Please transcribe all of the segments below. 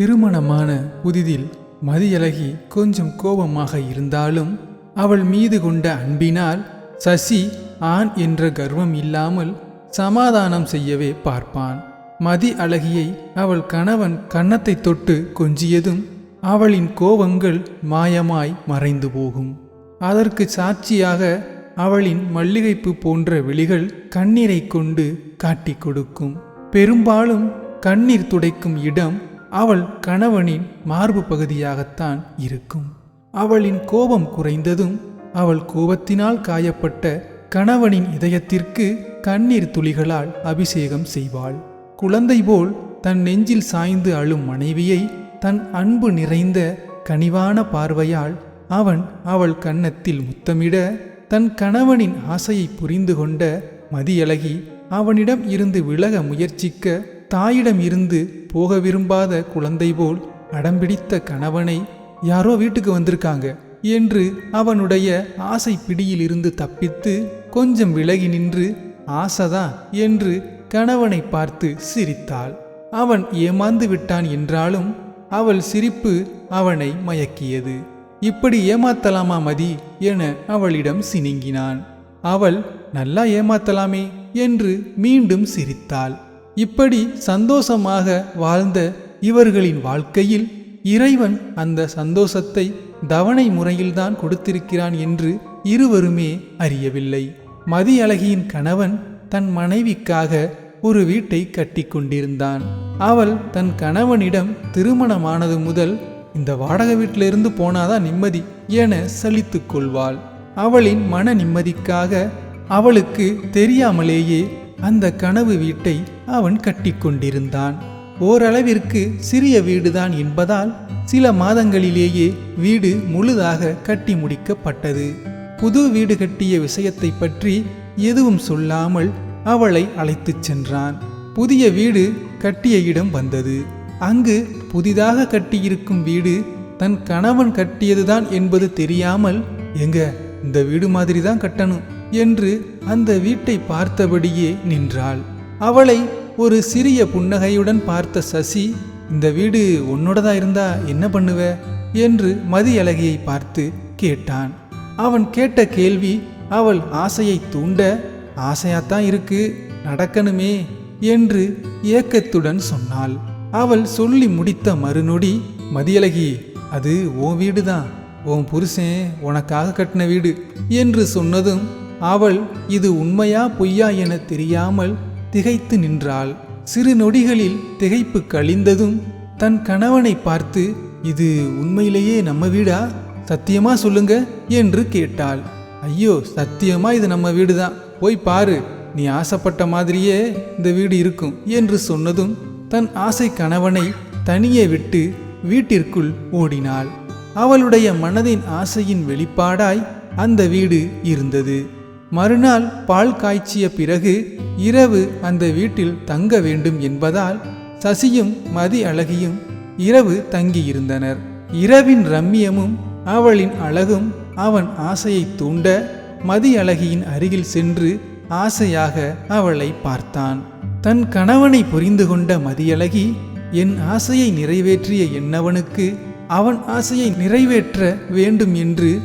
திருமணமான புதிதில் மதியழகி கொஞ்சம் கோபமாக இருந்தாலும் அவள் மீது கொண்ட அன்பினால் சசி ஆண் என்ற கர்வம் இல்லாமல் சமாதானம் செய்யவே பார்ப்பான். மதி அழகியை அவள் கணவன் கன்னத்தை தொட்டு கொஞ்சியதும் அவளின் கோபங்கள் மாயமாய் மறைந்து போகும். அதற்கு சாட்சியாக அவளின் மல்லிகைப்பு போன்ற விழிகள் கண்ணீரை கொண்டு காட்டிக் கொடுக்கும். பெரும்பாலும் கண்ணீர் துடைக்கும் இடம் அவள் கணவனின் மார்பு பகுதியாகத்தான் இருக்கும். அவளின் கோபம் குறைந்ததும் அவள் கோபத்தினால் காயப்பட்ட கணவனின் இதயத்திற்கு கண்ணீர் துளிகளால் அபிஷேகம் செய்வாள். குழந்தை போல் தன் நெஞ்சில் சாய்ந்து அழும் மனைவியை தன் அன்பு நிறைந்த கனிவான பார்வையால் அவன் அவள் கன்னத்தில் முத்தமிட தன் கணவனின் ஆசையை புரிந்து கொண்ட மதியழகி அவனிடம் இருந்து விலக முயற்சிக்க தாயிடம் இருந்து போக விரும்பாத குழந்தை போல் அடம்பிடித்த கணவனை யாரோ வீட்டுக்கு வந்திருக்காங்க என்று அவனுடைய ஆசை பிடியில் இருந்து தப்பித்து கொஞ்சம் விலகி நின்று ஆசைதா? என்று கணவனை பார்த்து சிரித்தாள். அவன் ஏமாந்து விட்டான் என்றாலும் அவள் சிரிப்பு அவனை மயக்கியது. இப்படி ஏமாத்தலாமா மதி? என அவளிடம் சினிங்கினான். அவள் நல்லா ஏமாத்தலாமே என்று மீண்டும் சிரித்தாள். இப்படி சந்தோஷமாக வாழ்ந்த இவர்களின் வாழ்க்கையில் இறைவன் அந்த சந்தோஷத்தை தவணை முறையில்தான் கொடுத்திருக்கிறான் என்று இருவருமே அறியவில்லை. மதியழகியின் கணவன் தன் மனைவிக்காக ஒரு வீட்டை கட்டி கொண்டிருந்தான். அவள் தன் கணவனிடம் திருமணமானது முதல் இந்த வாடகை வீட்டிலிருந்து போனாதான் நிம்மதி என சலித்துக் கொள்வாள். அவளின் மன நிம்மதிக்காக அவளுக்கு தெரியாமலேயே அந்த கனவு வீட்டை அவன் கட்டிக்கொண்டிருந்தான். ஓரளவிற்கு சிறிய வீடுதான் என்பதால் சில மாதங்களிலேயே வீடு முழுதாக கட்டி முடிக்கப்பட்டது. புது வீடு கட்டிய விஷயத்தை பற்றி எதுவும் சொல்லாமல் அவளை அழைத்துச் சென்றான். புதிய வீடு கட்டிய இடம் வந்தது. அங்கு புதிதாக கட்டியிருக்கும் வீடு தன் கணவன் கட்டியதுதான் என்பது தெரியாமல் எங்க இந்த வீடு மாதிரி தான் கட்டணும். என்று அந்த வீட்டை பார்த்தபடியே நின்றாள். அவளை ஒரு சிறிய புன்னகையுடன் பார்த்த சசி இந்த வீடு உன்னோடதா இருந்தா என்ன பண்ணுவ? என்று மதியழகியை பார்த்து கேட்டான். அவன் கேட்ட கேள்வி அவள் ஆசையை தூண்ட ஆசையாத்தான் இருக்கு நடக்கணுமே என்று ஏக்கத்துடன் சொன்னாள். அவள் சொல்லி முடித்த மறுநொடி மதியழகி அது உன் வீடுதான். உன் புருஷன் உனக்காக கட்டின வீடு என்று சொன்னதும் அவள் இது உண்மையா பொய்யா என தெரியாமல் திகைத்து நின்றாள். சிறு நொடிகளில் திகைப்பு கழிந்ததும் தன் கணவனை பார்த்து இது உண்மையிலேயே நம்ம வீடா? சத்தியமா சொல்லுங்க என்று கேட்டாள். ஐயோ சத்தியமா இது நம்ம வீடுதான் போய் பாரு. நீ ஆசைப்பட்ட மாதிரியே இந்த வீடு இருக்கும் என்று சொன்னதும் தன் ஆசை கணவனை தனியே விட்டு வீட்டிற்குள் ஓடினாள். அவளுடைய மனதின் ஆசையின் வெளிப்பாடாய் அந்த வீடு இருந்தது. மறுநாள் பால் காய்ச்சிய பிறகு இரவு அந்த வீட்டில் தங்க வேண்டும் என்பதால் சசியும் மதி அழகியும் இரவு தங்கியிருந்தனர். இரவின் ரம்மியமும் அவளின் அழகும் அவன் ஆசையை தூண்ட மதி அழகியின் அருகில் சென்று ஆசையாக அவளை பார்த்தான். தன் கணவனை புரிந்து கொண்ட மதியழகி என் ஆசையை நிறைவேற்றிய என்னவனுக்கு அவன் ஆசையை நிறைவேற்ற வேண்டும் என்று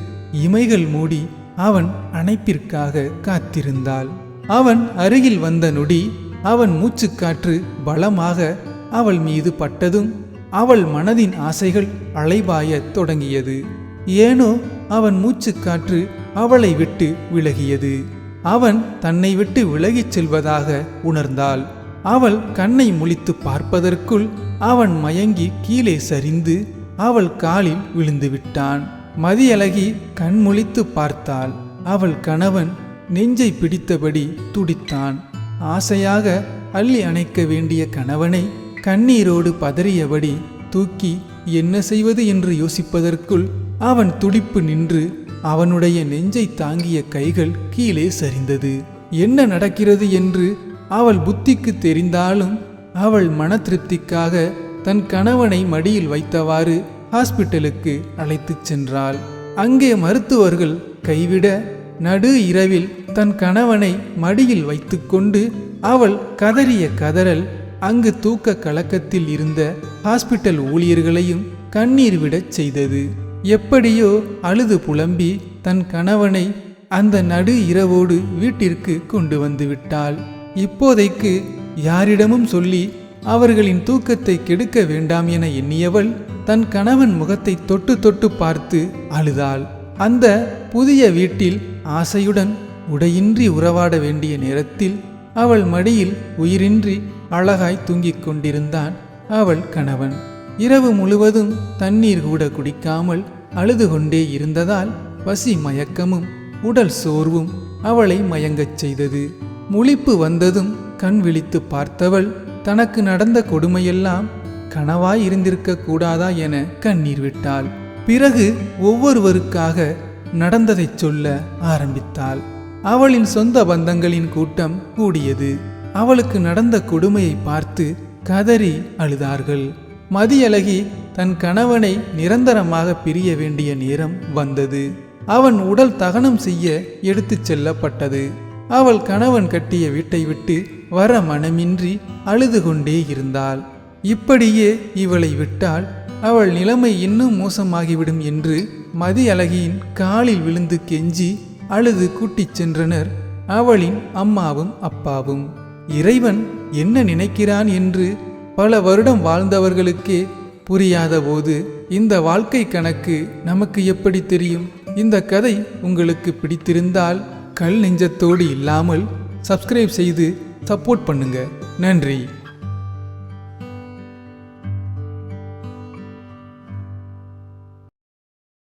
இமைகள் மூடி அவன் அணைப்பிற்காக காத்திருந்தாள். அவன் அருகில் வந்த நொடி அவன் மூச்சுக்காற்று பலமாக அவள் மீது பட்டதும் அவள் மனதின் ஆசைகள் அலைபாயத் தொடங்கியது. ஏனோ அவன் மூச்சுக்காற்று அவளை விட்டு விலகியது. அவன் தன்னை விட்டு விலகிச் செல்வதாக உணர்ந்தாள். அவள் கண்ணை முழித்து பார்ப்பதற்குள் அவன் மயங்கி கீழே சரிந்து அவள் காலில் விழுந்து விட்டான். மதியழகி கண்முழித்து பார்த்தாள். அவள் கணவன் நெஞ்சை பிடித்தபடி துடித்தான். ஆசையாக அள்ளி அணைக்க வேண்டிய கணவனை கண்ணீரோடு பதறியபடி தூக்கி என்ன செய்வது என்று யோசிப்பதற்குள் அவன் துடிப்பு நின்று அவனுடைய நெஞ்சை தாங்கிய கைகள் கீழே சரிந்தது. என்ன நடக்கிறது என்று அவள் புத்திக்கு தெரிந்தாலும் அவள் மன திருப்திக்காக தன் கணவனை மடியில் வைத்தவாறு ஹாஸ்பிட்டலுக்கு அழைத்துச் சென்றாள். அங்கே மருத்துவர்கள் கைவிட நடு இரவில் தன் கணவனை மடியில் வைத்துக்கொண்டு அவள் கதறிய கதறல் அங்கு தூக்க கலக்கத்தில் இருந்த ஹாஸ்பிட்டல் ஊழியர்களையும் கண்ணீர் விடச் செய்தது. எப்படியோ அழுது புலம்பி தன் கணவனை அந்த நடு இரவோடு வீட்டிற்கு கொண்டு வந்து விட்டாள். இப்போதைக்கு யாரிடமும் சொல்லி அவர்களின் தூக்கத்தை கெடுக்க வேண்டாம் என எண்ணியவள் தன் கணவன் முகத்தை தொட்டு தொட்டு பார்த்து அழுதாள். அந்த புதிய வீட்டில் ஆசையுடன் உடையின்றி உறவாட வேண்டிய நேரத்தில் அவள் மடியில் உயிரின்றி அழகாய் தூங்கிக் கொண்டிருந்தான் அவள் கணவன். இரவு முழுவதும் தண்ணீர் கூட குடிக்காமல் அழுது கொண்டே இருந்ததால் பசி மயக்கமும் உடல் சோர்வும் அவளை மயங்கச் செய்தது. முழிப்பு வந்ததும் கண் விழித்து பார்த்தவள் தனக்கு நடந்த கொடுமையெல்லாம் கனவாய் இருந்திருக்க கூடாதா என கண்ணீர் விட்டாள். பிறகு ஒவ்வொருவருக்காக நடந்ததைச் சொல்ல ஆரம்பித்தாள். அவளின் சொந்த பந்தங்களின் கூட்டம் கூடியது. அவளுக்கு நடந்த கொடுமையை பார்த்து கதறி அழுதார்கள். மதியழகி தன் கணவனை நிரந்தரமாக பிரிய வேண்டிய நேரம் வந்தது. அவன் உடல் தகனம் செய்ய எடுத்துச் செல்லப்பட்டது. அவள் கணவன் கட்டிய வீட்டை விட்டு வர மனமின்றி அழுது கொண்டே இருந்தாள். இப்படியே இவளை விட்டால் அவள் நிலைமை இன்னும் மோசமாகிவிடும் என்று மதியழகியின் காலில் விழுந்து கெஞ்சி அழுது கூட்டிச் சென்றனர் அவளின் அம்மாவும் அப்பாவும். இறைவன் என்ன நினைக்கிறான் என்று பல வருடம் வாழ்ந்தவர்களுக்கே புரியாத போது இந்த வாழ்க்கை கணக்கு நமக்கு எப்படி தெரியும்? இந்த கதை உங்களுக்கு பிடித்திருந்தால் கல் நெஞ்சத்தோடு இல்லாமல் சப்ஸ்கிரைப் செய்து சப்போர்ட் பண்ணுங்கள் நன்றி.